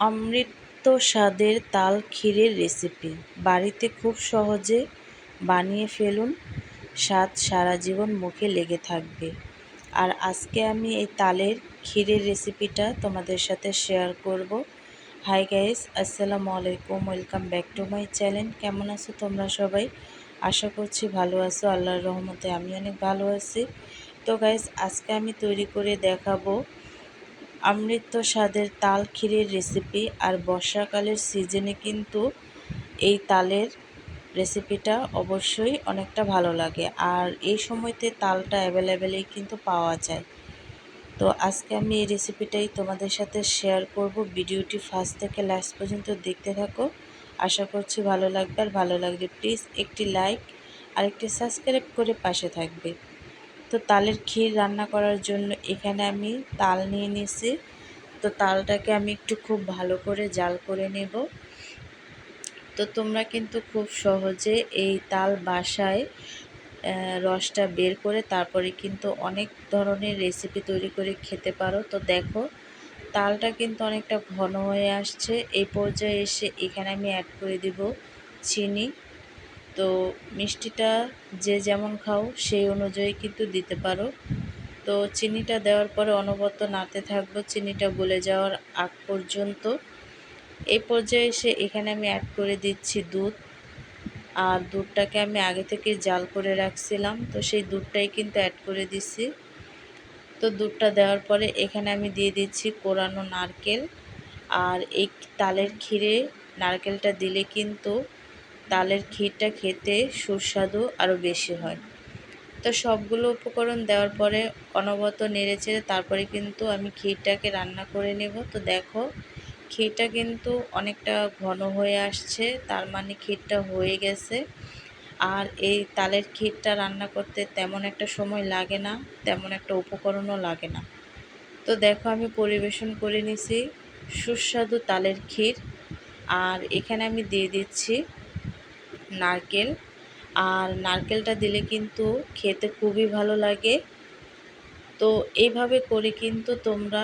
অমৃত স্বাদের তাল ক্ষীরের রেসিপি বাড়িতে খুব সহজে বানিয়ে ফেলুন। স্বাদ সারা জীবন মুখে লেগে থাকবে। আর আজকে আমি এই তালের ক্ষীরের রেসিপিটা তোমাদের সাথে শেয়ার করব। হাই গাইস আসসালামু আলাইকুম। Welcome back to my channel কেমন আছো তোমরা সবাই? আশা করছি ভালো আছো। আল্লাহর রহমতে আমি অনেক ভালো আছি। তো গাইস আজকে আমি তৈরি করে দেখাবো অমৃত স্বাদের তাল ক্ষীরের রেসিপি আর বর্ষাকালের সিজনে কিন্তু এই তালের রেসিপিটা অবশ্যই অনেকটা ভালো লাগে। আর এই সময়তে তালটা অ্যাভেলেবেলেই কিন্তু পাওয়া যায়। তো আজকে আমি এই রেসিপিটাই তোমাদের সাথে শেয়ার করব। ভিডিওটি ফার্স্ট থেকে লাস্ট পর্যন্ত দেখতে থাকো। আশা করছি ভালো লাগবে। আর ভালো লাগলে প্লিজ একটি লাইক আর একটি সাবস্ক্রাইব করে পাশে থাকবে। তো তালের ক্ষীর রান্না করার জন্য এখানে আমি তাল নিয়ে নিয়েছি তো তালটাকে আমি একটু খুব ভালো করে জাল করে নেব। তো তোমরা কিন্তু খুব সহজে এই তাল বাসায় রসটা বের করে তারপরে কিন্তু অনেক ধরনের রেসিপি তৈরি করে খেতে পারো। তো দেখো, তালটা কিন্তু অনেকটা ঘন হয়ে আসছে। এই পর্যায়ে এসে এখানে আমি অ্যাড করে দিব চিনি। তো মিষ্টিটা যে যেমন খাও, সেই অনুযায়ী কিন্তু দিতে পারো। তো চিনিটা দেওয়ার পরে অনবরত নাড়তে থাকব, চিনিটা গলে যাওয়ার আগ পর্যন্ত। এই পর্যায়ে এসে এখানে আমি অ্যাড করে দিচ্ছি দুধ। আর দুধটাকে আমি আগে থেকে জাল করে রাখছিলাম, তো সেই দুধটাই কিন্তু অ্যাড করে দিচ্ছি। তো দুধটা দেওয়ার পরে এখানে আমি দিয়ে দিচ্ছি কোরানো নারকেল। আর এই তালের ক্ষীরে নারকেলটা দিলে কিন্তু তালের ক্ষীরটা খেতে সুস্বাদু আরও বেশি হয়। তো সবগুলো উপকরণ দেওয়ার পরে অনবত নেড়ে চেড়ে তারপরে কিন্তু আমি ক্ষীরটাকে রান্না করে নেব। তো দেখো, ক্ষীরটা কিন্তু অনেকটা ঘন হয়ে আসছে, তার মানে ক্ষীরটা হয়ে গেছে। আর এই তালের ক্ষীরটা রান্না করতে তেমন একটা সময় লাগে না, তেমন একটা উপকরণও লাগে না। তো দেখো, আমি পরিবেশন করে নিছি সুস্বাদু তালের ক্ষীর। আর এখানে আমি দিয়ে দিচ্ছি নারকেল। আর নারকেলটা দিলে কিন্তু খেতে খুবই ভালো লাগে। তো এইভাবে করে কিন্তু তোমরা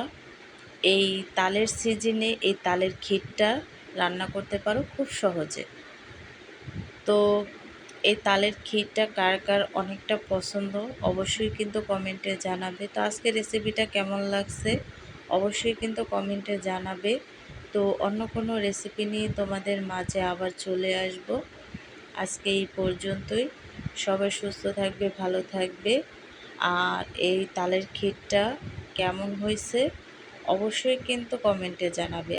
এই তালের সিজনে এই তালের ক্ষীরটা রান্না করতে পারো খুব সহজে। তো এই তালের ক্ষীরটা কার কার অনেকটা পছন্দ অবশ্যই কিন্তু কমেন্টে জানাবে। তো আজকে রেসিপিটা কেমন লাগছে অবশ্যই কিন্তু কমেন্টে জানাবে। তো অন্য কোনো রেসিপি নিয়ে তোমাদের মাঝে আবার চলে আসব। আজকে এই পর্যন্তই। সবাই সুস্থ থাকবে, ভালো থাকবে। আর এই তালের ক্ষীরটা কেমন হয়েছে অবশ্যই কিন্তু কমেন্টে জানাবে।